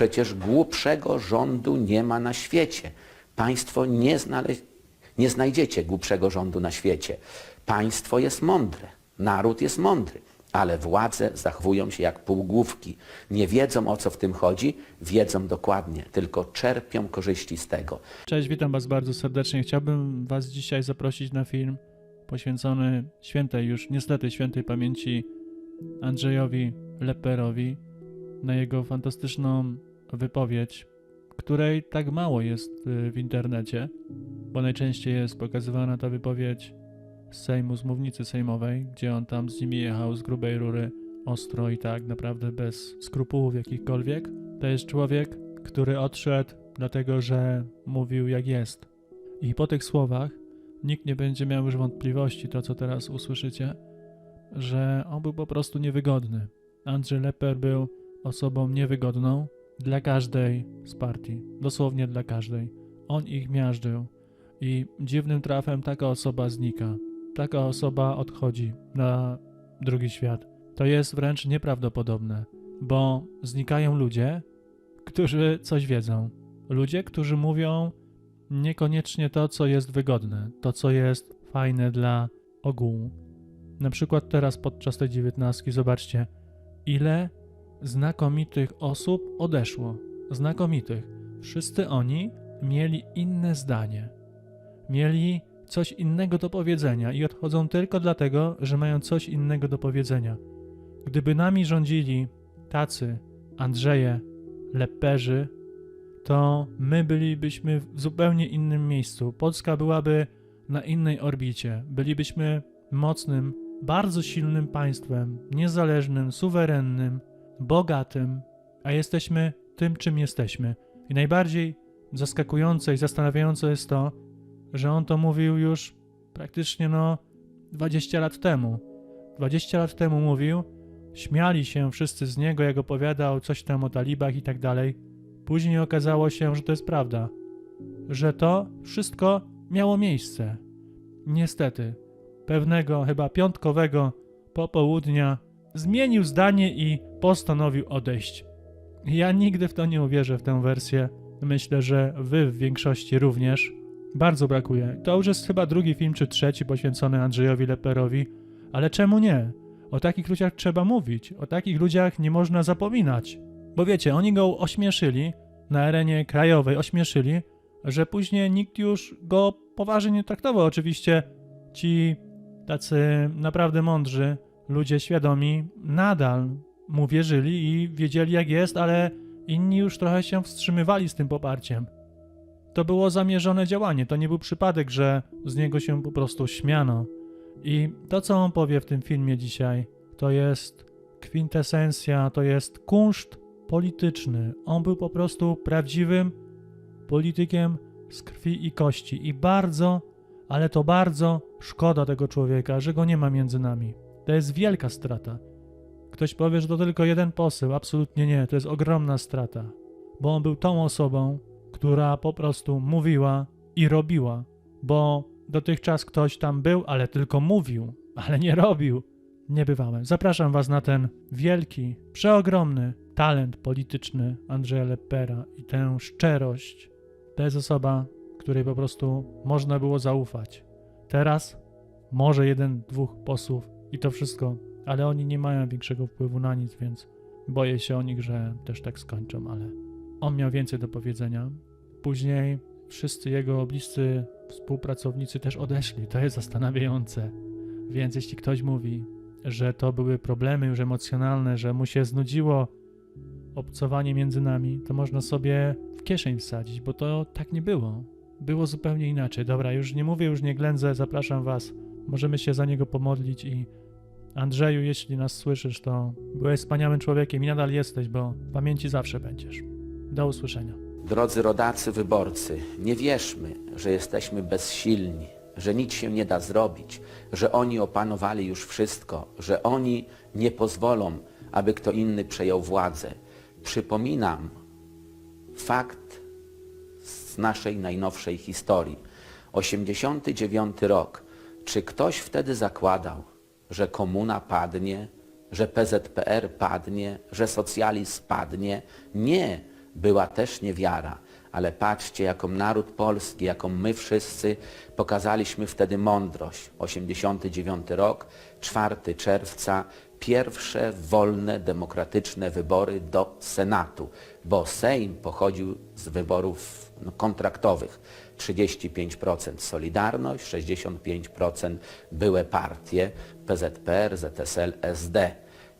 Przecież głupszego rządu nie ma na świecie. Państwo nie, znale... nie znajdziecie głupszego rządu na świecie. Państwo jest mądre, naród jest mądry, ale władze zachowują się jak półgłówki. Nie wiedzą o co w tym chodzi, wiedzą dokładnie, tylko czerpią korzyści z tego. Cześć, witam Was bardzo serdecznie. Chciałbym Was dzisiaj zaprosić na film poświęcony świętej, już niestety świętej pamięci Andrzejowi Leperowi, na jego fantastyczną wypowiedź, której tak mało jest y, w internecie, bo najczęściej jest pokazywana ta wypowiedź z Sejmu, z mównicy sejmowej, gdzie on tam z nimi jechał z grubej rury ostro i tak naprawdę bez skrupułów jakichkolwiek. To jest człowiek, który odszedł dlatego, że mówił jak jest. I po tych słowach nikt nie będzie miał już wątpliwości, to co teraz usłyszycie, że on był po prostu niewygodny. Andrzej Leper był osobą niewygodną dla każdej z partii, dosłownie dla każdej. On ich miażdżył i dziwnym trafem taka osoba znika. Taka osoba odchodzi na drugi świat. To jest wręcz nieprawdopodobne, bo znikają ludzie, którzy coś wiedzą. Ludzie, którzy mówią niekoniecznie to, co jest wygodne, to, co jest fajne dla ogółu. Na przykład teraz podczas tej dziewiętnastki zobaczcie, ile znakomitych osób odeszło. Znakomitych. Wszyscy oni mieli inne zdanie. Mieli coś innego do powiedzenia i odchodzą tylko dlatego, że mają coś innego do powiedzenia. Gdyby nami rządzili tacy Andrzeje, Leperzy, to my bylibyśmy w zupełnie innym miejscu. Polska byłaby na innej orbicie. Bylibyśmy mocnym, bardzo silnym państwem, niezależnym, suwerennym, bogatym, a jesteśmy tym, czym jesteśmy. I najbardziej zaskakujące i zastanawiające jest to, że on to mówił już praktycznie no 20 lat temu. 20 lat temu mówił, śmiali się wszyscy z niego, jak opowiadał coś tam o talibach i tak dalej. Później okazało się, że to jest prawda, że to wszystko miało miejsce. Niestety, pewnego chyba piątkowego popołudnia zmienił zdanie i postanowił odejść. Ja nigdy w to nie uwierzę, w tę wersję. Myślę, że wy w większości również. Bardzo brakuje. To już jest chyba drugi film czy trzeci poświęcony Andrzejowi Leperowi, ale czemu nie? O takich ludziach trzeba mówić, o takich ludziach nie można zapominać. Bo wiecie, oni go ośmieszyli na arenie krajowej, ośmieszyli, że później nikt już go poważnie nie traktował. Oczywiście ci tacy naprawdę mądrzy, ludzie świadomi, nadal mu wierzyli i wiedzieli jak jest, ale inni już trochę się wstrzymywali z tym poparciem. To było zamierzone działanie, to nie był przypadek, że z niego się po prostu śmiano. I to, co on powie w tym filmie dzisiaj, to jest kwintesencja, to jest kunszt polityczny. On był po prostu prawdziwym politykiem z krwi i kości. I bardzo, ale to bardzo szkoda tego człowieka, że go nie ma między nami. To jest wielka strata. Ktoś powie, że to tylko jeden poseł. Absolutnie nie, to jest ogromna strata. Bo on był tą osobą, która po prostu mówiła i robiła. Bo dotychczas ktoś tam był, ale tylko mówił, ale nie robił. Niebywałe. Zapraszam Was na ten wielki, przeogromny talent polityczny Andrzeja Lepera i tę szczerość. To jest osoba, której po prostu można było zaufać. Teraz może jeden, dwóch posłów i to wszystko, ale oni nie mają większego wpływu na nic, więc boję się o nich, że też tak skończą, ale on miał więcej do powiedzenia. Później wszyscy jego bliscy współpracownicy też odeszli. To jest zastanawiające. Więc jeśli ktoś mówi, że to były problemy już emocjonalne, że mu się znudziło obcowanie między nami, to można sobie w kieszeń wsadzić, bo to tak nie było. Było zupełnie inaczej. Dobra, już nie mówię, już nie ględzę, zapraszam Was. Możemy się za niego pomodlić i Andrzeju, jeśli nas słyszysz, to byłeś wspaniałym człowiekiem i nadal jesteś, bo w pamięci zawsze będziesz. Do usłyszenia. Drodzy rodacy, wyborcy, nie wierzmy, że jesteśmy bezsilni, że nic się nie da zrobić, że oni opanowali już wszystko, że oni nie pozwolą, aby kto inny przejął władzę. Przypominam fakt z naszej najnowszej historii. 89 rok. Czy ktoś wtedy zakładał, że komuna padnie, że PZPR padnie, że socjalizm padnie? Nie. była też niewiara, ale patrzcie, jaką naród polski, jaką my wszyscy pokazaliśmy wtedy mądrość. 89 rok, 4 czerwca, pierwsze wolne, demokratyczne wybory do Senatu, bo Sejm pochodził z wyborów no, kontraktowych. 35% Solidarność, 65% były partie PZPR, ZSL, SD.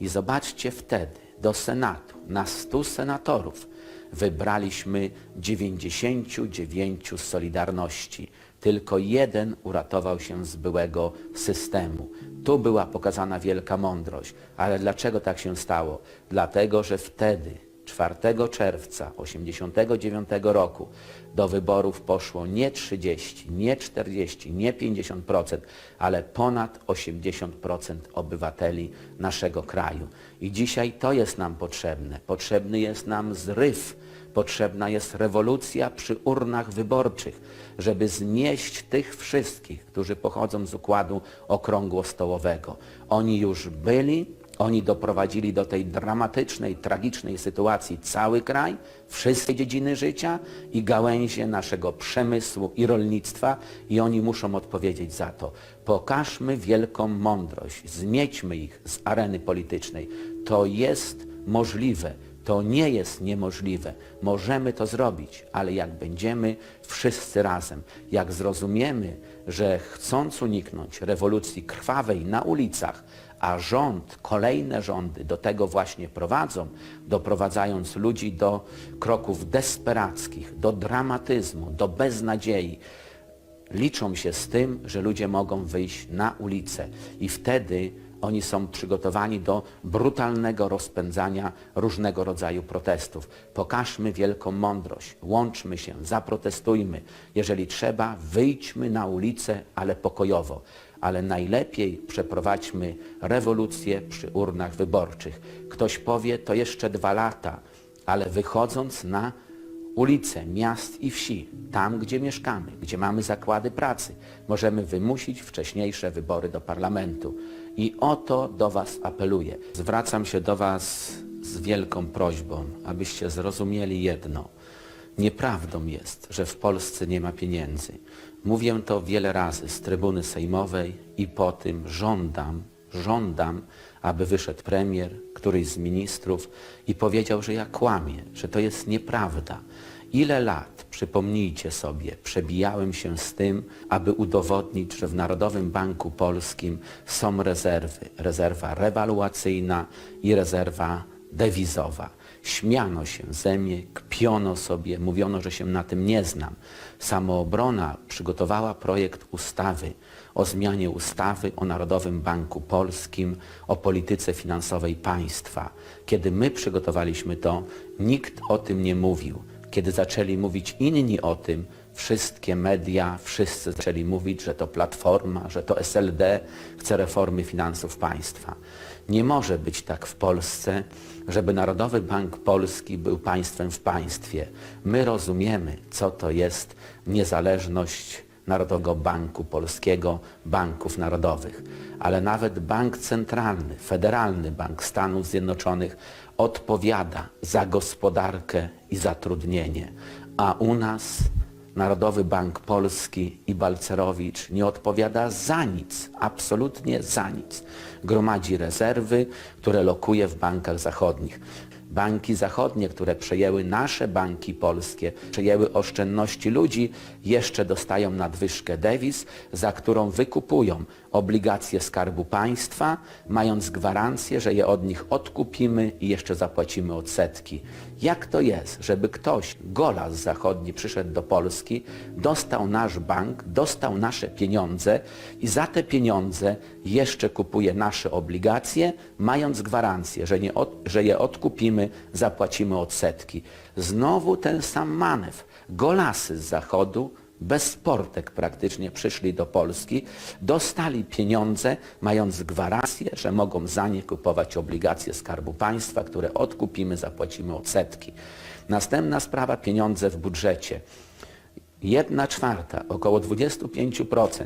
I zobaczcie wtedy, do Senatu, na 100 senatorów, wybraliśmy 99 z Solidarności. Tylko jeden uratował się z byłego systemu. Tu była pokazana wielka mądrość. Ale dlaczego tak się stało? Dlatego, że wtedy, 4 czerwca 1989 roku, do wyborów poszło nie 30, nie 40, nie 50%, ale ponad 80% obywateli naszego kraju. I dzisiaj to jest nam potrzebne. Potrzebny jest nam zryw Potrzebna jest rewolucja przy urnach wyborczych, żeby znieść tych wszystkich, którzy pochodzą z układu okrągłostołowego. Oni już byli, oni doprowadzili do tej dramatycznej, tragicznej sytuacji cały kraj, wszystkie dziedziny życia i gałęzie naszego przemysłu i rolnictwa i oni muszą odpowiedzieć za to. Pokażmy wielką mądrość, zmiećmy ich z areny politycznej. To jest możliwe. To nie jest niemożliwe. Możemy to zrobić, ale jak będziemy wszyscy razem, jak zrozumiemy, że chcąc uniknąć rewolucji krwawej na ulicach, a rząd, kolejne rządy do tego właśnie prowadzą, doprowadzając ludzi do kroków desperackich, do dramatyzmu, do beznadziei, liczą się z tym, że ludzie mogą wyjść na ulicę i wtedy oni są przygotowani do brutalnego rozpędzania różnego rodzaju protestów. Pokażmy wielką mądrość, łączmy się, zaprotestujmy. Jeżeli trzeba, wyjdźmy na ulicę, ale pokojowo. Ale najlepiej przeprowadźmy rewolucję przy urnach wyborczych. Ktoś powie, to jeszcze dwa lata, ale wychodząc na ulice miast i wsi, tam gdzie mieszkamy, gdzie mamy zakłady pracy, możemy wymusić wcześniejsze wybory do parlamentu. I o to do Was apeluję. Zwracam się do Was z wielką prośbą, abyście zrozumieli jedno. Nieprawdą jest, że w Polsce nie ma pieniędzy. Mówię to wiele razy z trybuny sejmowej i po tym żądam, żądam, aby wyszedł premier, któryś z ministrów i powiedział, że ja kłamię, że to jest nieprawda. Ile lat, przypomnijcie sobie, przebijałem się z tym, aby udowodnić, że w Narodowym Banku Polskim są rezerwy. Rezerwa rewaluacyjna i rezerwa dewizowa. Śmiano się ze mnie, kpiono sobie, mówiono, że się na tym nie znam. Samoobrona przygotowała projekt ustawy o zmianie ustawy o Narodowym Banku Polskim, o polityce finansowej państwa. Kiedy my przygotowaliśmy to, nikt o tym nie mówił. Kiedy zaczęli mówić inni o tym, wszystkie media, wszyscy zaczęli mówić, że to Platforma, że to SLD chce reformy finansów państwa. Nie może być tak w Polsce, żeby Narodowy Bank Polski był państwem w państwie. My rozumiemy, co to jest niezależność Narodowego Banku Polskiego, banków narodowych. Ale nawet Bank Centralny, Federalny Bank Stanów Zjednoczonych odpowiada za gospodarkę i zatrudnienie. A u nas Narodowy Bank Polski i Balcerowicz nie odpowiada za nic, absolutnie za nic. Gromadzi rezerwy, które lokuje w bankach zachodnich. Banki zachodnie, które przejęły nasze banki polskie, przejęły oszczędności ludzi, jeszcze dostają nadwyżkę dewiz, za którą wykupują obligacje Skarbu Państwa, mając gwarancję, że je od nich odkupimy i jeszcze zapłacimy odsetki. Jak to jest, żeby ktoś, golas zachodni, przyszedł do Polski, dostał nasz bank, dostał nasze pieniądze i za te pieniądze jeszcze kupuje nasze obligacje, mając gwarancję, że, nie od, że je odkupimy, zapłacimy odsetki. Znowu ten sam manewr. Golasy z zachodu bez portek praktycznie przyszli do Polski, dostali pieniądze, mając gwarancję, że mogą za nie kupować obligacje Skarbu Państwa, które odkupimy, zapłacimy odsetki. Następna sprawa, pieniądze w budżecie. Jedna czwarta, około 25%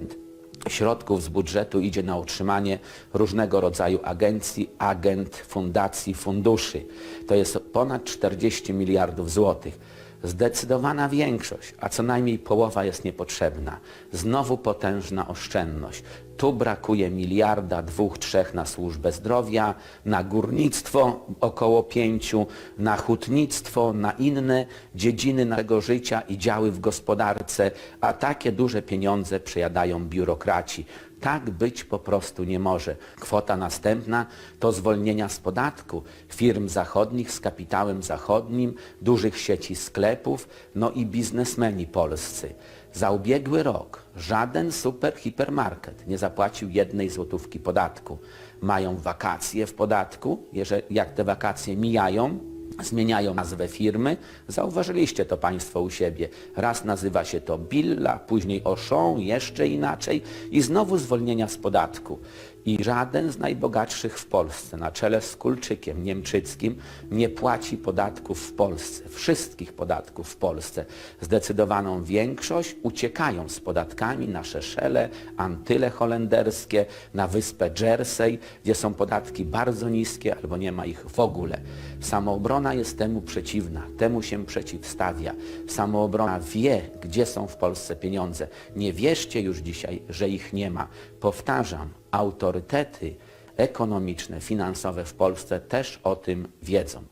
środków z budżetu idzie na utrzymanie różnego rodzaju agencji, agent, fundacji, funduszy. To jest ponad 40 miliardów złotych. Zdecydowana większość, a co najmniej połowa jest niepotrzebna. Znowu potężna oszczędność. Tu brakuje miliarda, dwóch, trzech na służbę zdrowia, na górnictwo około pięciu, na hutnictwo, na inne dziedziny naszego życia i działy w gospodarce, a takie duże pieniądze przejadają biurokraci. Tak być po prostu nie może. Kwota następna to zwolnienia z podatku firm zachodnich z kapitałem zachodnim, dużych sieci sklepów, no i biznesmeni polscy. Za ubiegły rok żaden super hipermarket nie zapłacił jednej złotówki podatku. Mają wakacje w podatku, jeżeli, jak te wakacje mijają, zmieniają nazwę firmy. Zauważyliście to Państwo u siebie. Raz nazywa się to Billa, później Auchan, jeszcze inaczej i znowu zwolnienia z podatku. I żaden z najbogatszych w Polsce, na czele z Kulczykiem Niemczyckim, nie płaci podatków w Polsce, wszystkich podatków w Polsce. Zdecydowaną większość uciekają z podatkami na Szeszele, Antyle holenderskie, na wyspę Jersey, gdzie są podatki bardzo niskie albo nie ma ich w ogóle. Samoobrona jest temu przeciwna, temu się przeciwstawia. Samoobrona wie, gdzie są w Polsce pieniądze. Nie wierzcie już dzisiaj, że ich nie ma. Powtarzam, autorytety ekonomiczne, finansowe w Polsce też o tym wiedzą.